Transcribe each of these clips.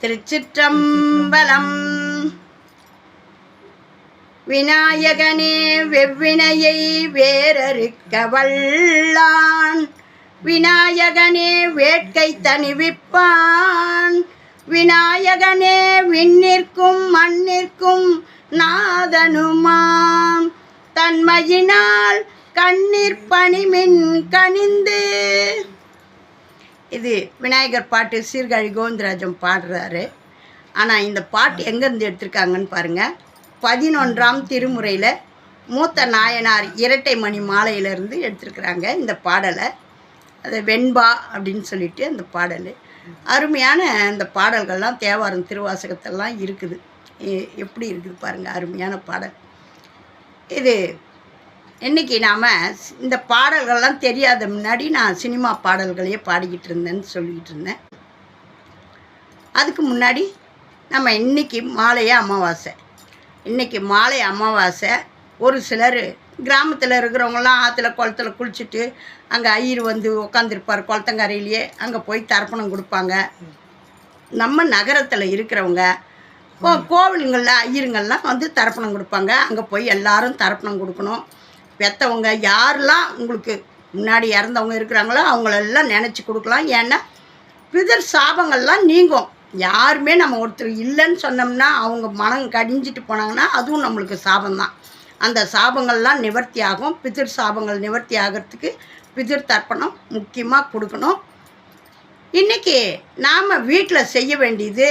திருச்சிற்றம்பலம். விநாயகனே வெவ்வினையை வேறறுக்க வல்லான். விநாயகனே வேட்கை தணிவிப்பான். விநாயகனே விண்ணிற்கும் மண்ணிற்கும் நாதனுமாம். தன்மையினால் கண்ணீர் பணிமின் கனிந்து இது விநாயகர் பாட்டு சீர்காழி கோவிந்தராஜன் பாடுறாரு. ஆனால் இந்த பாட்டு எங்கேருந்து எடுத்திருக்காங்கன்னு பாருங்கள் பதினொன்றாம் திருமுறையில் மூத்த நாயனார் இரட்டை மணி மாலையிலேருந்து எடுத்திருக்கிறாங்க இந்த பாடலை. அது வெண்பா அப்படின்னு சொல்லிட்டு அந்த பாடல். அருமையான அந்த பாடல்கள்லாம் தேவாரம் திருவாசகத்தெல்லாம் இருக்குது. எப்படி இருக்குது பாருங்கள் அருமையான பாடல். இது இன்னைக்கு நாம் இந்த பாடல்கள்லாம் தெரியாத முன்னாடி நான் சினிமா பாடல்களையே பாடிக்கிட்டு இருந்தேன்னு சொல்லிக்கிட்டு இருந்தேன். அதுக்கு முன்னாடி நம்ம இன்றைக்கி மாலையே அமாவாசை. இன்னைக்கு மாலை அமாவாசை ஒரு சிலர் கிராமத்தில் இருக்கிறவங்களாம் ஆற்றுல குளத்துல குளிச்சுட்டு அங்கே ஐயர் வந்து உட்காந்துருப்பார் குளத்தங்கரையிலேயே அங்கே போய் தர்ப்பணம் கொடுப்பாங்க. நம்ம நகரத்தில் இருக்கிறவங்க கோ- கோவிலுங்களில் ஐயருங்கள்லாம் வந்து தர்ப்பணம் கொடுப்பாங்க. அங்கே போய் எல்லாரும் தர்ப்பணம் கொடுக்கணும். பெற்றவங்க யாரெல்லாம் உங்களுக்கு முன்னாடி இறந்தவங்க இருக்கிறாங்களோ அவங்களெல்லாம் நினச்சி கொடுக்கலாம். ஏன்னா பிதர் சாபங்கள்லாம் நீங்கும். யாருமே நம்ம ஒருத்தர் இல்லைன்னு சொன்னோம்னா அவங்க மனம் கடிஞ்சிட்டு போனாங்கன்னா அதுவும் நம்மளுக்கு சாபம்தான். அந்த சாபங்கள்லாம் நிவர்த்தி ஆகும். பிதிர் சாபங்கள் நிவர்த்தி ஆகிறதுக்கு பிதிர் தர்ப்பணம் முக்கியமாக கொடுக்கணும். இன்றைக்கி நாம் வீட்டில் செய்ய வேண்டியது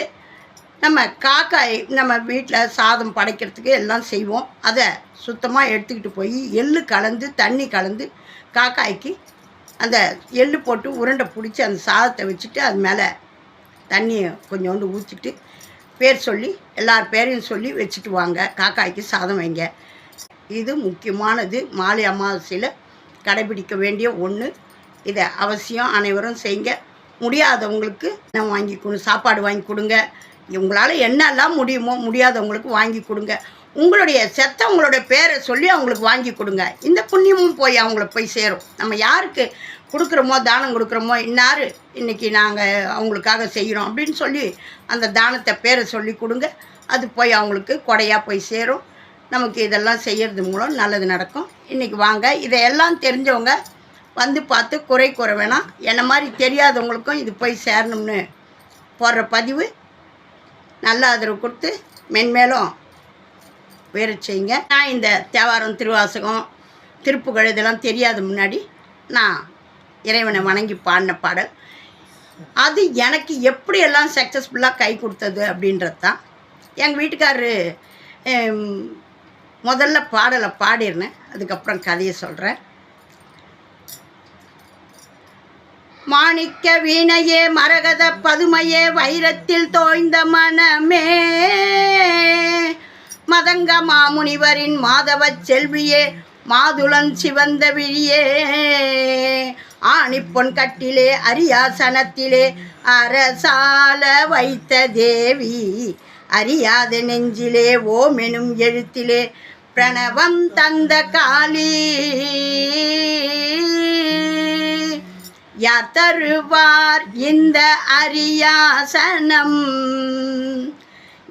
நம்ம காக்காய் நம்ம வீட்டில் சாதம் படைக்கிறதுக்கு எல்லாம் செய்வோம். அதை சுத்தமாக எடுத்துக்கிட்டு போய் எள்ளு கலந்து தண்ணி கலந்து காக்காய்க்கு அந்த எள்ளு போட்டு உருண்டை பிடிச்சி அந்த சாதத்தை வச்சுட்டு அது மேலே தண்ணியை கொஞ்சோண்டு ஊற்றிட்டு பேர் சொல்லி எல்லார் பேரையும் சொல்லி வச்சுட்டு வாங்க. காக்காய்க்கு சாதம் வைங்க. இது முக்கியமானது. மாலை அமாவாசையில் கடைபிடிக்க வேண்டிய ஒன்று இதை அவசியம் அனைவரும் செய்யுங்க முடியாதவங்களுக்கு நான் வாங்கி கொடு சாப்பாடு வாங்கி கொடுங்க. உங்களால் என்னெல்லாம் முடியுமோ முடியாதவங்களுக்கு வாங்கி கொடுங்க. உங்களுடைய செத்தவங்களுடைய பேரை சொல்லி அவங்களுக்கு வாங்கி கொடுங்க. இந்த புண்ணியமும் போய் அவங்கள போய் சேரும். நம்ம யாருக்கு கொடுக்குறோமோ தானம் கொடுக்குறோமோ இன்னார் இன்றைக்கி நாங்கள் அவங்களுக்காக செய்கிறோம் அப்படின்னு சொல்லி அந்த தானத்தை பேரை சொல்லி கொடுங்க. அது போய் அவங்களுக்கு கொடையாக போய் சேரும். நமக்கு இதெல்லாம் செய்கிறது மூலம் நல்லது நடக்கும். இன்றைக்கி வாங்க. இதையெல்லாம் தெரிஞ்சவங்க வந்து பார்த்து குறை கூற வேணாம். என்ன மாதிரி தெரியாதவங்களுக்கும் இது போய் சேரணும்னு போடுற பதிவு. நல்ல ஆதரவு கொடுத்து மென்மேலும் வேறு செய்யுங்க. நான் இந்த தேவாரம் திருவாசகம் திருப்புகழ் இதெல்லாம் தெரியாத முன்னாடி நான் இறைவனை வணங்கி பாடின பாடல். அது எனக்கு எப்படியெல்லாம் சக்ஸஸ்ஃபுல்லாக கை கொடுத்தது அப்படின்றது தான் எங்கள் வீட்டுக்காரரு முதல்ல பாடலை பாடிருந்தேன். அதுக்கப்புறம் கதையை சொல்கிறேன் மாணிக்க வீணையே மரகத பதுமையே வைரத்தில் தோய்ந்த மனமே. மதங்க மாமுனிவரின் மாதவச் செல்வியே மாதுளன் சிவந்த விழியே. ஆணிப்பொன் கட்டிலே அரியாசனத்திலே அரசால வைத்த தேவி. அறியாத நெஞ்சிலே ஓமெனும் எழுத்திலே பிரணவம் தந்த காளி. யார் தருவார் இந்த அரியாசனம்?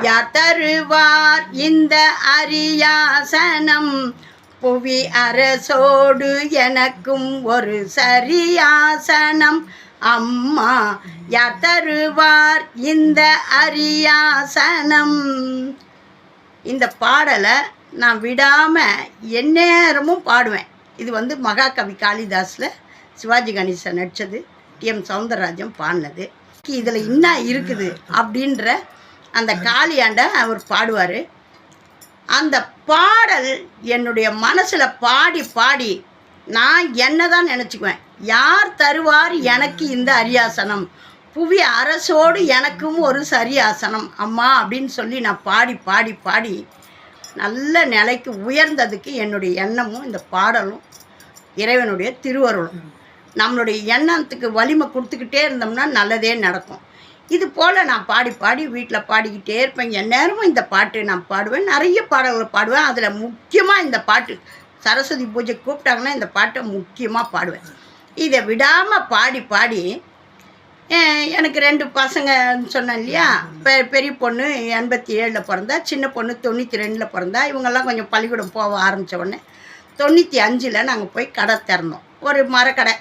யார் தருவார் இந்த அரியாசனம்? புவி அரசோடு எனக்கும் ஒரு சரியாசனம். அம்மா யார் தருவார் இந்த அரியாசனம்? இந்த பாடலை நான் விடாமல் எந்நேரமும் பாடுவேன். இது வந்து மகாகவி காளிதாஸில் சிவாஜி கணேசன் நடித்தது டிஎம் சவுந்தரராஜன் பாடினது. இதில் என்ன இருக்குது அப்படின்ற அந்த காளியாண்ட அவர் பாடுவார். அந்த பாடல் என்னுடைய மனசில் பாடி பாடி நான் என்ன தான் நினச்சிக்குவேன். யார் தருவார் எனக்கு இந்த அரியாசனம். புவி அரசோடு எனக்கும் ஒரு சரியாசனம். அம்மா அப்படின்னு சொல்லி நான் பாடி பாடி பாடி நல்ல நிலைக்கு உயர்ந்ததுக்கு என்னுடைய எண்ணமும் இந்த பாடலும் இறைவனுடைய திருவருளும். நம்மளுடைய எண்ணத்துக்கு வலிமை கொடுத்துக்கிட்டே இருந்தோம்னா நல்லதே நடக்கும். இது போல் நான் பாடி பாடி வீட்டில் பாடிக்கிட்டே இருப்பேன். எந்நேரமும் இந்த பாட்டு நான் பாடுவேன். நிறைய பாடல்கள் பாடுவேன். அதில் முக்கியமாக இந்த பாட்டு சரஸ்வதி பூஜை கூப்பிட்டாங்கன்னா இந்த பாட்டை முக்கியமாக பாடுவேன். இதை விடாமல் பாடி பாடி எனக்கு ரெண்டு பசங்கன்னு சொன்னேன் இல்லையா? பெ பெரிய பொண்ணு எண்பத்தி ஏழில் பிறந்தா சின்ன பொண்ணு தொண்ணூற்றி ரெண்டில் பிறந்தா. இவங்கெல்லாம் கொஞ்சம் பள்ளிக்கூடம் போக ஆரம்பித்த உடனே தொண்ணூற்றி அஞ்சில் நாங்கள் போய் கடை திறந்தோம். ஒரு மரக்கடை.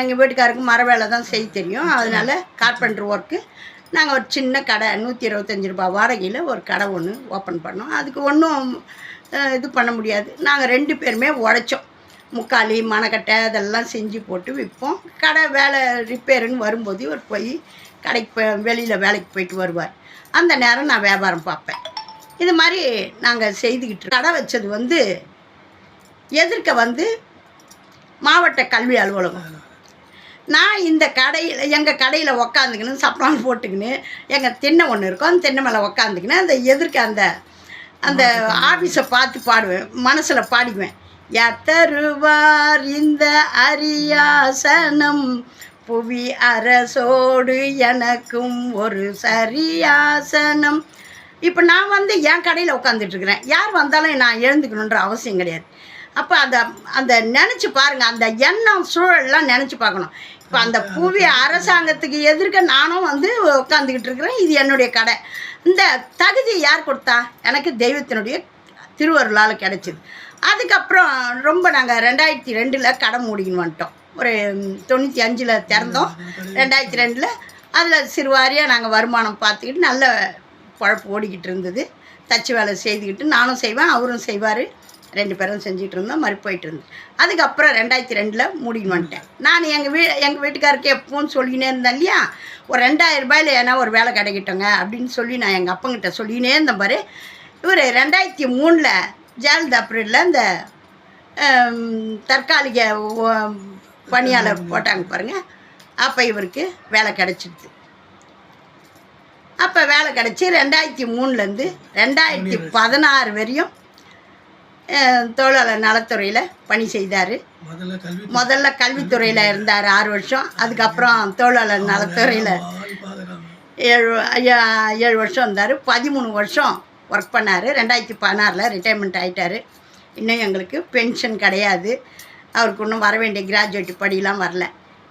எங்கள் வீட்டுக்காருக்கு மர வேலை தான் செய்ய தெரியும். அதனால் கார்பெண்டர் ஒர்க்கு நாங்கள் ஒரு சின்ன கடை நூற்றி இருபத்தஞ்சி ரூபாய் வாடகையில் ஒரு கடை ஒன்று ஓப்பன் பண்ணோம். அதுக்கு ஒன்றும் இது பண்ண முடியாது. நாங்கள் ரெண்டு பேருமே உழைச்சோம் முக்காலி மணக்கட்டை அதெல்லாம் செஞ்சு போட்டு விற்போம் கடை வேலை ரிப்பேருன்னு வரும்போது ஒரு போய் கடைக்கு போய் வெளியில் வேலைக்கு போயிட்டு வருவார். அந்த நேரம் நான் வியாபாரம் பார்ப்பேன். இது மாதிரி நாங்கள் செய்துக்கிட்டு கடை வச்சது வந்து எதிர்க்க வந்து மாவட்ட கல்வி அலுவலகம். நான் இந்த கடையில் எங்கள் கடையில் உக்காந்துக்கின்னு சப்பளம் போட்டுக்கின்னு எங்கள் திண்ணை ஒன்று இருக்கும் அந்த திண்ணை மேலே உக்காந்துக்கின்னு அந்த எதிர்க்க அந்த அந்த ஆஃபீஸை பார்த்து பாடுவேன். மனசில் பாடிக்குவேன். எத்தருவார் இந்த அரியாசனம்? புவி அரசோடு எனக்கும் ஒரு சரியாசனம். இப்போ நான் வந்து என் கடையில் உட்காந்துட்ருக்குறேன் யார் வந்தாலும் நான் எழுந்துக்கணுன்ற அவசியம் கிடையாது. அப்போ அந்த அந்த நினச்சி பாருங்கள் அந்த எண்ணம் சூழல்லாம் நினச்சி பார்க்கணும். இப்போ அந்த புவி அரசாங்கத்துக்கு எதிர்க்க நானும் வந்து உட்காந்துக்கிட்டு இருக்கிறேன். இது என்னுடைய கடை. இந்த தகுதி யார் கொடுத்தா? எனக்கு தெய்வத்தினுடைய திருவருளால் கிடச்சிது. அதுக்கப்புறம் ரொம்ப நாங்கள் ரெண்டாயிரத்தி ரெண்டில் கடை மூடிக்கின்னு வந்துட்டோம். ஒரு தொண்ணூற்றி அஞ்சில் திறந்தோம். ரெண்டாயிரத்தி ரெண்டில் அதில் சிறுவாரியாக நாங்கள் வருமானம் பார்த்துக்கிட்டு நல்ல பழப்பு ஓடிக்கிட்டு இருந்தது. தச்சு வேலை செய்துக்கிட்டு நானும் செய்வேன் அவரும் செய்வார். ரெண்டு பேரும் செஞ்சிட்டு இருந்தோம் மறு போயிட்டு இருந்தேன் அதுக்கப்புறம் ரெண்டாயிரத்தி ரெண்டில் மூடின்னு வந்துட்டேன். நான் எங்கள் வீ எங்கள் வீட்டுக்காருக்கு எப்போன்னு சொல்லினே இருந்தேன் இல்லையா? ஒரு ரெண்டாயிரம் ரூபாயில் ஏன்னா ஒரு வேலை கிடைக்கிட்டோங்க அப்படின்னு சொல்லி நான் எங்கள் அப்பங்கிட்ட சொல்லினே இருந்தேன் பாரு. இவர் ரெண்டாயிரத்தி மூணில் ஜெயலலிதா பீரியடில் இந்த தற்காலிக பணியாளர் போட்டாங்க பாருங்கள் அப்போ இவருக்கு வேலை கிடச்சிடுது அப்போ வேலை கிடச்சி ரெண்டாயிரத்தி மூணுலேருந்து ரெண்டாயிரத்தி பதினாறு வரையும் தொழிலாளர் நலத்துறையில் பணி செய்தார். முதல்ல கல்வி முதல்ல கல்வித்துறையில் இருந்தார் ஆறு வருஷம். அதுக்கப்புறம் தொழிலாளர் நலத்துறையில் ஏழு ஏழு வருஷம் இருந்தார் பதிமூணு வருஷம் ஒர்க் பண்ணார். ரெண்டாயிரத்தி பதினாறில் ரிட்டைர்மெண்ட் ஆகிட்டார் இன்னும் எங்களுக்கு பென்ஷன் கிடையாது. அவருக்கு இன்னும் வர வேண்டிய கிராஜுவேட் படியெலாம் வரல.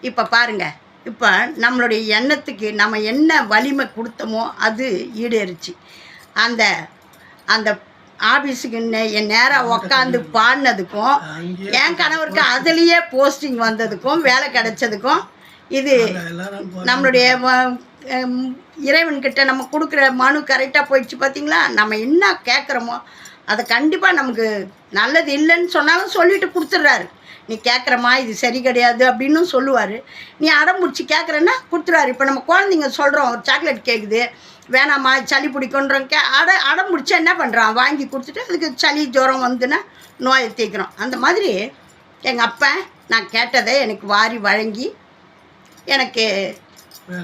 இப்போ பாருங்கள் இப்போ நம்மளுடைய எண்ணத்துக்கு நம்ம என்ன வலிமை கொடுத்தோமோ அது ஈடேறுச்சு. அந்த அந்த ஆஃபீஸுக்கு என் நேராக உக்காந்து பாடினதுக்கும் என் கணவருக்கு அதுலேயே போஸ்டிங் வந்ததுக்கும் வேலை கிடைச்சதுக்கும் இது நம்மளுடைய இறைவன்கிட்ட நம்ம கொடுக்குற மனு கரெக்டாக போயிடுச்சு பார்த்தீங்களா நம்ம என்ன கேட்குறோமோ அதை கண்டிப்பாக நமக்கு நல்லது இல்லைன்னு சொன்னாலும் சொல்லிட்டு கொடுத்துட்றாரு. நீ கேட்குறம்மா இது சரி கிடையாது அப்படின்னு சொல்லுவார். நீ அடம் பிடிச்சி கேட்குறேன்னா கொடுத்துறாரு இப்போ நம்ம குழந்தைங்க சொல்கிறோம் ஒரு சாக்லேட் கேட்குது வேணாம்மா சளி பிடிக்குன்றோம் கே அட அடம் பிடிச்சா என்ன பண்ணுறான் வாங்கி கொடுத்துட்டு அதுக்கு சளி ஜுரம் வந்துன்னா நோயை தீர்க்குறோம் அந்த மாதிரி எங்கள் அப்பன் நான் கேட்டதை எனக்கு வாரி வழங்கி எனக்கு.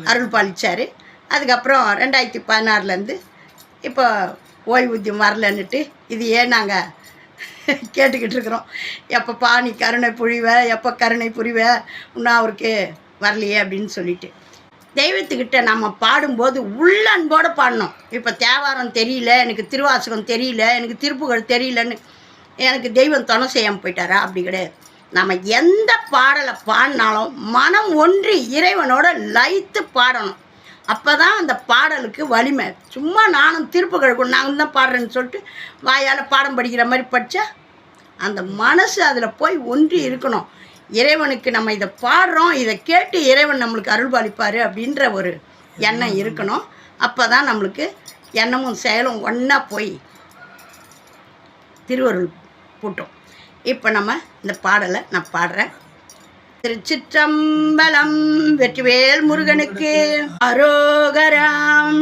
அருள் பாலிச்சார். அதுக்கப்புறம் ரெண்டாயிரத்தி பதினாறுலேருந்து இப்போ ஓய்வூதியம் வரலன்னுட்டு இது ஏன் நாங்கள் கேட்டுக்கிட்டு இருக்கிறோம். எப்பப்பா நீ கருணை புரிவ எப்போ கருணை புரிவ இன்னும் அவருக்கு வரலையே அப்படின்னு சொல்லிட்டு. தெய்வத்துக்கிட்ட நம்ம பாடும்போது உள்ள அன்போடு பாடணும். இப்போ தேவாரம் தெரியல எனக்கு திருவாசகம் தெரியல எனக்கு திருப்புகள் தெரியலன்னு எனக்கு தெய்வம் துணை செய்யாமல் போயிட்டாரா? அப்படி கிடையாது. நம்ம எந்த பாடலை பாடினாலும் மனம் ஒன்றி இறைவனோட லயித்து பாடணும். அப்போ தான் அந்த பாடலுக்கு வலிமை. சும்மா நானும் திருப்புகழ் கொண்டு நாங்கள் தான் பாடுறேன்னு சொல்லிட்டு வாயால் பாடம் படிக்கிற மாதிரி படித்தா அந்த மனசு அதில் போய் ஒன்றி இருக்கணும். இறைவனுக்கு நம்ம இதை பாடுறோம் இதை கேட்டு இறைவன் நம்மளுக்கு அருள்பாலிப்பார் அப்படின்ற ஒரு எண்ணம் இருக்கணும். அப்போ தான் நம்மளுக்கு எண்ணமும் செயலும் ஒன்றா போய் திருவருள் பூட்டும். இப்போ நம்ம இந்த பாடலை நான் பாடுறேன். திருச்சிற்றம்பலம் வெற்றிவேல் முருகனுக்கு அரோகராம்.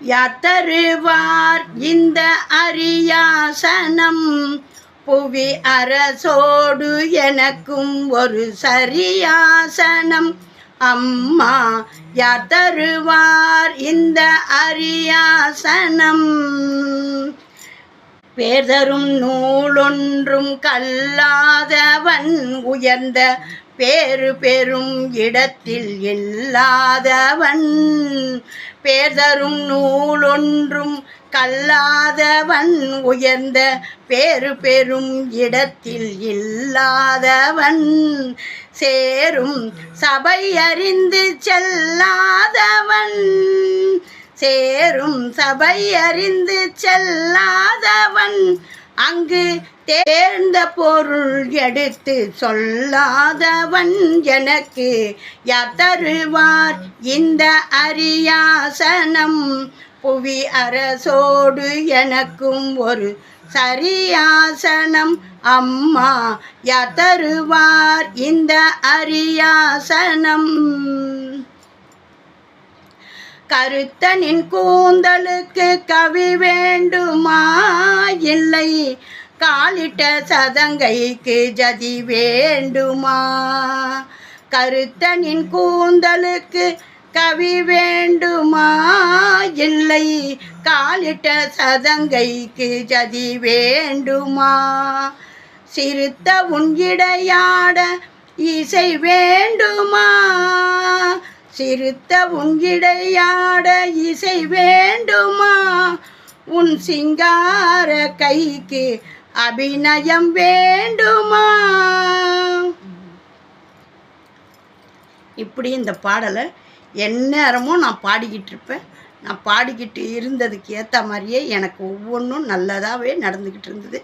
யாத்தருவார் இந்த அரியாசனம். புவி அரசோடு எனக்கும் ஒரு சரியாசனம். அம்மா யார் தருவார் இந்த அரியாசனம்? பேதரும் நூலொன்றும் கல்லாதவன் உயர்ந்த பேறு பெரும் இடத்தில் இல்லாதவன். பேதரும் நூலொன்றும் கல்லாதவன் உயர்ந்த பேறு பெரும் இடத்தில் இல்லாதவன். சேரும் சபை அறிந்து செல்லாதவன். சேரும் சபை அறிந்து செல்லாதவன். அங்கு தேர்ந்த பொருள் எடுத்து சொல்லாதவன் எனக்கு யார் தருவார் இந்த அரியாசனம். புவி அரசோடு எனக்கும் ஒரு சரியாசனம். அம்மா யார் தருவார் இந்த அரியாசனம். கருத்தனின் கூந்தலுக்கு கவி வேண்டுமா? இல்லை. காலிட்ட சதங்கைக்கு ஜதி வேண்டுமா? கருத்தனின் கூந்தலுக்கு கவி வேண்டுமா? இல்லை. காலிட்ட சதங்கைக்கு ஜதி வேண்டுமா? சிறுத்த உன்கிடையாட இசை வேண்டுமா? சிறுத்த உன்கிடையாட இசை வேண்டுமா? உன் சிங்கார கைக்கு அபிநயம் வேண்டுமா? இப்படி இந்த பாடலை எந்நேரமும் நான் பாடிக்கிட்டு இருப்பேன். நான் பாடிக்கிட்டு இருந்ததுக்கு ஏற்ற மாதிரியே எனக்கு ஒவ்வொன்றும் நல்லதாகவே நடந்துக்கிட்டு இருந்தது.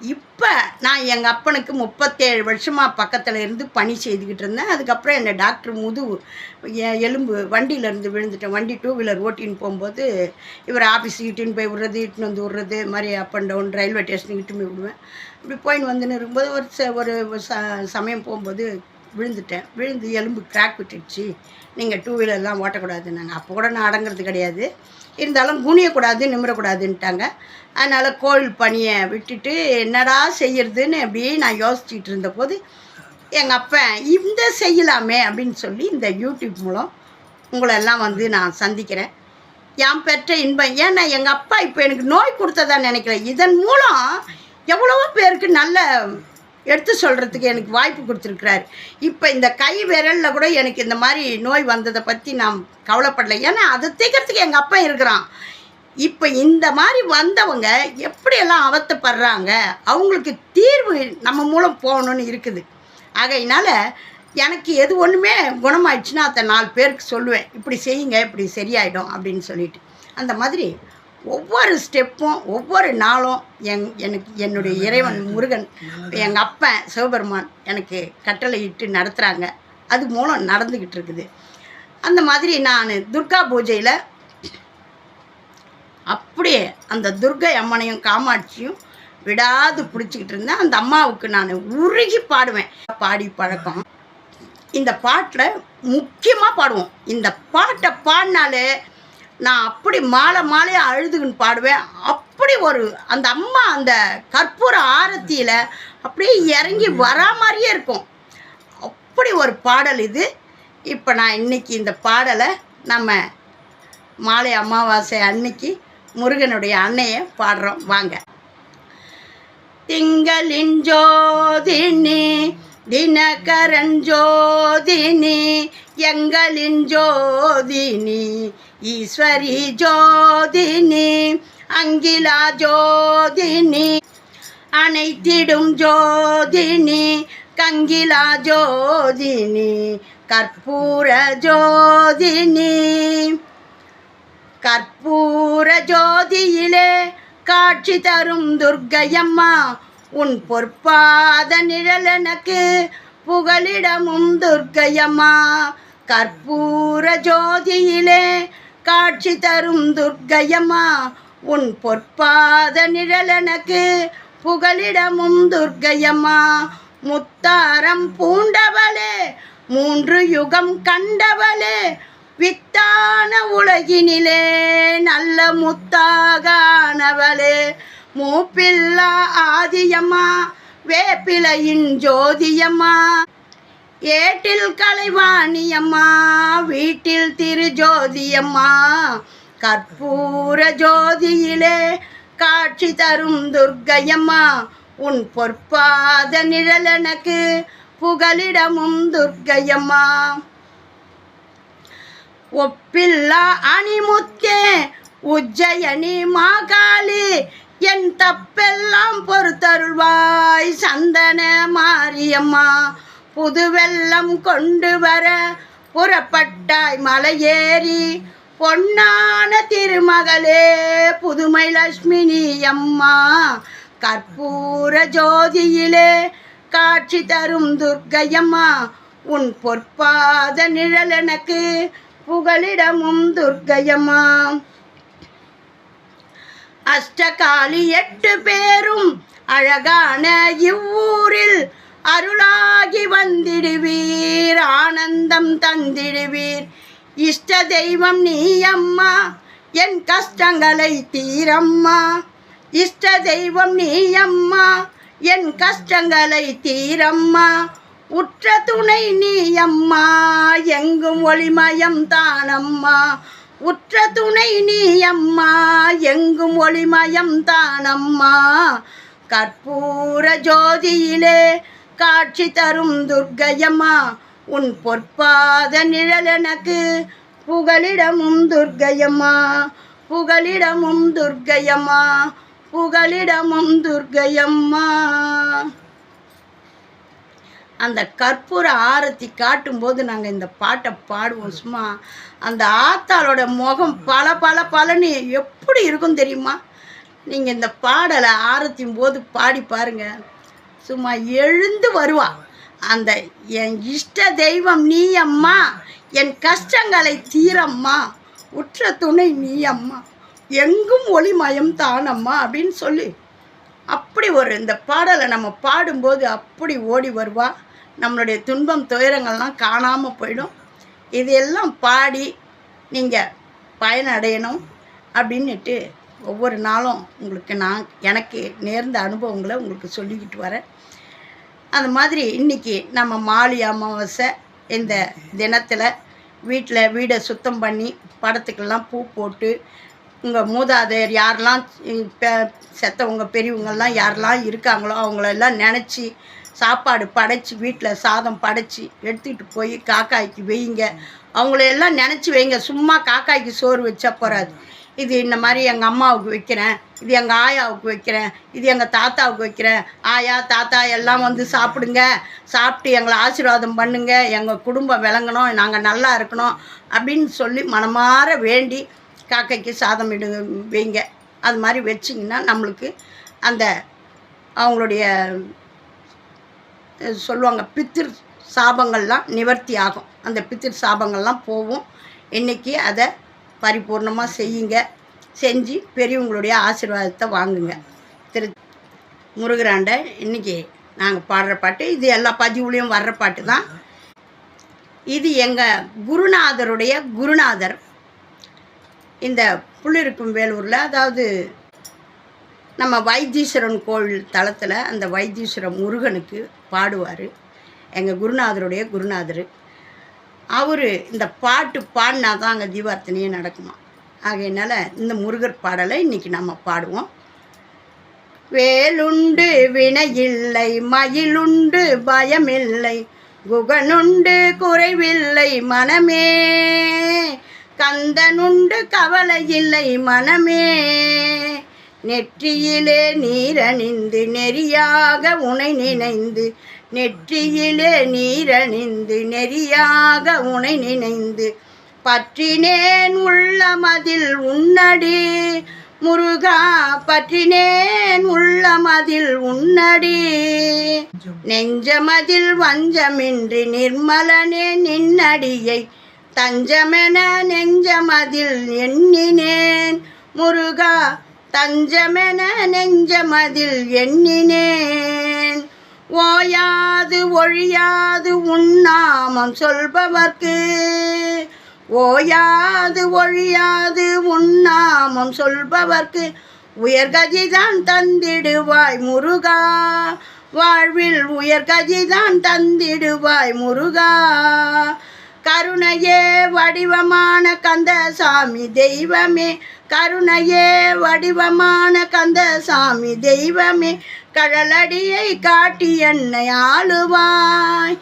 இப்போ நான் எங்கள் அப்பனுக்கு முப்பத்தேழு வருஷமாக பக்கத்தில் இருந்து பணி செய்துக்கிட்டு இருந்தேன். அதுக்கப்புறம் என்னை டாக்டர் முது எ- எலும்பு வண்டியிலேருந்து விழுந்துட்டேன். வண்டி டூ வீலர் ஓட்டின்னு போகும்போது இவர் ஆஃபீஸுக்கு இட்டுன்னு போய் விடுறது இட்டுன்னு வந்து விடுறது மாதிரி அப் அண்ட் டவுன் ரயில்வே ஸ்டேஷனுக்கு இட்டுன்னு போய் விடுவேன். இப்படி போயின்னு வந்துன்னு இருக்கும்போது ஒரு ச ஒரு ச சமயம் போகும்போது விழுந்துட்டேன். விழுந்து எலும்பு கிராக் விட்டுடுச்சு. நீங்கள் டூ வீலர்லாம் ஓட்டக்கூடாதுன்னாங்க அப்போ கூட நான் அடங்குறது கிடையாது. இருந்தாலும் குனியக்கூடாது நிமிரக்கூடாதுன்ட்டாங்க. அதனால் கோவில் பணியை விட்டுட்டு என்னடா செய்யறதுன்னு அப்படியே நான் யோசிச்சுட்டு இருந்தபோது எங்கள் அப்பன் இந்த செய்யலாமே அப்படின்னு சொல்லி இந்த யூடியூப் மூலம் உங்களெல்லாம் வந்து நான் சந்திக்கிறேன். என் பெற்ற இன்பம். ஏன்னா எங்கள் அப்பா இப்போ எனக்கு நோய் கொடுத்ததா நினைக்கிறேன். இதன் மூலம் எவ்வளவோ பேருக்கு நல்ல எடுத்து சொல்கிறதுக்கு எனக்கு வாய்ப்பு கொடுத்துருக்குறாரு. இப்போ இந்த கை விரலில் கூட எனக்கு இந்த மாதிரி நோய் வந்ததை பற்றி நான் கவலைப்படலை. ஏன்னா அதை தீக்கிறதுக்கு எங்கள் அப்பா இருக்கிறான். இப்போ இந்த மாதிரி வந்தவங்க எப்படியெல்லாம் அவத்தப்படுறாங்க அவங்களுக்கு தீர்வு நம்ம மூலம் போகணும்னு இருக்குது. ஆகையினால எனக்கு எது ஒன்றுமே குணமாயிடுச்சுன்னா அதை நாலு பேருக்கு சொல்லுவேன். இப்படி செய்யுங்க இப்படி சரியாயிடும் அப்படின்னு சொல்லிட்டு. அந்த மாதிரி ஒவ்வொரு ஸ்டெப்பும் ஒவ்வொரு நாளும் என் எனக்கு என்னுடைய இறைவன் முருகன் எங்கள் அப்பன் சிவபெருமான் எனக்கு கட்டளையிட்டு நடத்துகிறாங்க அது மூலம் நடந்துக்கிட்டு இருக்குது. அந்த மாதிரி நான் துர்கா பூஜையில் அப்படியே அந்த துர்கை அம்மனையும் காமாட்சியும் விடாது பிடிச்சிக்கிட்டு இருந்தேன். அந்த அம்மாவுக்கு நான் உருகி பாடுவேன். பாடி பழக்கம். இந்த பாட்டில் முக்கியமாக பாடுவோம். இந்த பாட்டை பாடினாலே நான் அப்படி மாலை மாலையாக அழுதுகின்னு பாடுவேன். அப்படி ஒரு அந்த அம்மா அந்த கற்பூர ஆரத்தியில் அப்படியே இறங்கி வரா மாதிரியே இருக்கும். அப்படி ஒரு பாடல் இது. இப்போ நான் இன்னைக்கு இந்த பாடலை நம்ம மாலை அமாவாசை அன்னைக்கு முருகனுடைய அன்னையை பாடுறோம். வாங்க. திங்களின் ஜோதினி தினகரன் ஜோதினி எங்களின் ஜோதினி ஈஸ்வரி ஜோதினி அங்கிலா ஜோதினி அனைத்திடும் ஜோதினி கங்கிலா ஜோதினி கற்பூர ஜோதினி. கற்பூர ஜோதியிலே காட்சி தரும் துர்க்கையம்மா உன் பொற்பாத நிழல் எனக்கு புகலிடமும் துர்க்கையம்மா கற்பூர ஜோதியிலே காட்சி தரும் துர்க்கையம்மா உன் பொற்பாத நிழலனக்கு புகலிடமும் துர்க்கையம்மா. முத்தாரம் பூண்டவளே மூன்று யுகம் கண்டவளே வித்தான உலகினிலே நல்ல முத்தாகானவளே. மூப்பில்லா ஆதியம்மா வேப்பிலையின் ஜோதியம்மா. ஏட்டில் கலைவாணியம்மா வீட்டில் திருஜோதியம்மா. கற்பூர ஜோதியிலே காட்சி தரும் துர்க்கையம்மா. உன் பொற்பாத நிழல் எனக்கு புகலிடமும் துர்க்கையம்மா. ஒப்பில்லா அணிமுத்தே உஜ்ஜயனி மாகாளி என் தப்பெல்லாம் பொறுத்தருள்வாய் சந்தன மாரியம்மா. புது வெள்ளம் கொண்டு வர புறப்பட்டாய் மலையேறி. பொன்னான திருமகளே புதுமை லட்சுமினி அம்மா கற்பூர ஜோதியிலே காட்சி தரும் துர்க்கையம்மா உன் பொற்பாத நிழல் எனக்கு புகலிடமும் துர்க்கையம்மா. அஷ்டகாலி எட்டு பேரும் அழகான இவ்வூரில் அருளாகி வந்திடுவீர் ஆனந்தம் தந்திடுவீர். இஷ்ட தெய்வம் நீ அம்மா என் கஷ்டங்களை தீரம்மா. இஷ்ட தெய்வம் நீ அம்மா என் கஷ்டங்களை தீரம்மா. உற்ற துணை நீ அம்மா எங்கும் ஒளிமயம் தானம்மா. உற்ற துணை நீ அம்மா எங்கும் ஒளிமயம் தானம்மா. கற்பூர ஜோதியிலே காட்சி தரும் துர்க்கையம்மா உன் பொற்பாத நிழல் எனக்கு புகலிடமும் துர்க்கையம்மா புகலிடமும் துர்க்கையம்மா புகலிடமும் துர்க்கையம்மா. அந்த கற்பூர ஆரத்தி காட்டும்போது நாங்கள் இந்த பாட்டை பாடுவோம் சும்மா. அந்த ஆத்தாளோட முகம் பல பல பலன்னு எப்படி இருக்கும் தெரியுமா? நீங்கள் இந்த பாடலை ஆரத்தியும் போது பாடி பாருங்கள் சும்மா எழுந்து வருவா. அந்த என் இஷ்ட தெய்வம் நீ அம்மா என் கஷ்டங்களை தீரம்மா உற்ற துணை நீ அம்மா எங்கும் ஒளிமயம் தானம்மா அப்படின்னு சொல்லி அப்படி ஒரு இந்த பாடலை நம்ம பாடும்போது அப்படி ஓடி வருவா. நம்மளுடைய துன்பம் துயரங்கள்லாம் காணாமல் போயிடும். இதையெல்லாம் பாடி நீங்கள் பயனடையணும் அப்படின்னுட்டு ஒவ்வொரு நாளும் உங்களுக்கு நான் எனக்கு நேர்ந்த அனுபவங்களை உங்களுக்கு சொல்லிக்கிட்டு வரேன். அந்த மாதிரி இன்றைக்கி நம்ம மாலி அமாவாசை இந்த தினத்தில் வீட்டில் வீடை சுத்தம் பண்ணி படத்துக்கெல்லாம் பூ போட்டு உங்கள் மூதாதையர் யாரெல்லாம் செத்தவங்க பெரியவங்கள்லாம் யாரெல்லாம் இருக்காங்களோ அவங்களெல்லாம் நினச்சி சாப்பாடு படைச்சி வீட்டில் சாதம் படைச்சி எடுத்துக்கிட்டு போய் காக்காய்க்கு வைங்க அவங்களையெல்லாம் நினச்சி வைங்க சும்மா காக்காய்க்கு சோறு வச்சா போகாது இது இந்த மாதிரி எங்கள் அம்மாவுக்கு வைக்கிறேன் இது எங்கள் ஆயாவுக்கு வைக்கிறேன் இது எங்கள் தாத்தாவுக்கு வைக்கிறேன். ஆயா தாத்தா எல்லாம் வந்து சாப்பிடுங்க சாப்பிட்டு எங்களை ஆசீர்வாதம் பண்ணுங்க எங்கள் குடும்பம் விளங்கணும் நாங்கள் நல்லா இருக்கணும் அப்படின்னு சொல்லி மனமாற வேண்டி காக்கைக்கு சாதம் இடு வைங்க. அது மாதிரி வச்சிங்கன்னா நம்மளுக்கு அந்த அவங்களுடைய சொல்லுவாங்க பித்திரு சாபங்கள்லாம் நிவர்த்தி ஆகும். அந்த பித்திரு சாபங்கள்லாம் போகும். இன்றைக்கி அதை பரிபூர்ணமாக செய்யுங்க. செஞ்சு பெரியவங்களுடைய ஆசீர்வாதத்தை வாங்குங்க. திரு முருகராண்ட இன்றைக்கி நாங்கள் பாடுற பாட்டு இது எல்லா பதிவுலேயும் வர்ற பாட்டு தான். இது எங்கள் குருநாதருடைய குருநாதர். இந்த புள்ளிருக்கும் வேலூரில் அதாவது நம்ம வைத்தீஸ்வரன் கோவில் தளத்தில் அந்த வைத்தீஸ்வரன் முருகனுக்கு பாடுவார். எங்கள் குருநாதருடைய குருநாதர். அவர் இந்த பாட்டு பாடினா தான் அங்கே தீபார்த்தனையே நடக்குமா? ஆகையினால இந்த முருகர் பாடலை இன்றைக்கி நம்ம பாடுவோம். வேலுண்டு வினையில்லை மயிலுண்டு பயமில்லை குகனுண்டு குறைவில்லை மனமே கந்தனுண்டு கவலை இல்லை மனமே நெற்றியிலே நீரணிந்து நெறியாக உனை நினைந்து நெற்றியிலே நீரணிந்து நெறியாக உனை நினைந்து பற்றினேன் உள்ளமதில் உன்னடி. முருகா பற்றினேன் உள்ளமதில் உன்னடி. நெஞ்சமதில் வஞ்சமின்றி நிர்மலனே நின்னடியை தஞ்சமென நெஞ்சமதில் எண்ணினேன். முருகா தஞ்சமென நெஞ்சமதில் எண்ணினேன். ஓயாது ஒழியாது உன்னாமம் சொல்பவர்க்கு. ஓயாது ஒழியாது உன்னாமம் சொல்பவர்க்கு. உயர்கதிதான் தந்திடுவாய் முருகா. வாழ்வில் உயர்கதிதான் தந்திடுவாய் முருகா. கருணையே வடிவமான கந்த சாமி தெய்வமே. கருணையே வடிவமான கந்த சாமி தெய்வமே. கடலடியை காட்டி என்னை ஆளுவாய்.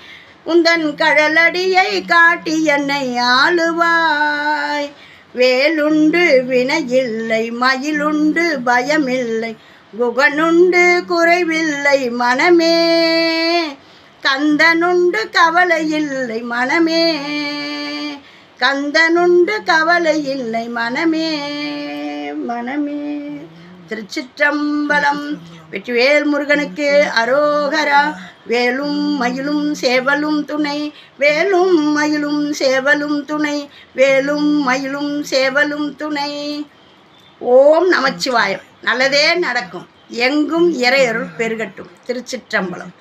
உந்தன் கடலடியை காட்டி என்னை ஆளுவாய். வேலுண்டு வினையில்லை மயிலுண்டு பயமில்லை குகனுண்டு குறைவில்லை மனமே. கந்தனுண்டு கவலை இல்லை மனமே. கந்தனுண்டு கவலை இல்லை மனமே. மனமே. திருச்சிற்றம்பலம் வெற்றிவேல் முருகனுக்கு அரோகரா. வேலும் மயிலும் சேவலும் துணை. வேலும் மயிலும் சேவலும் துணை. வேலும் மயிலும் சேவலும் துணை. ஓம் நமச்சிவாயம். நல்லதே நடக்கும். எங்கும் இறையருள் பெருகட்டும். திருச்சிற்றம்பலம்.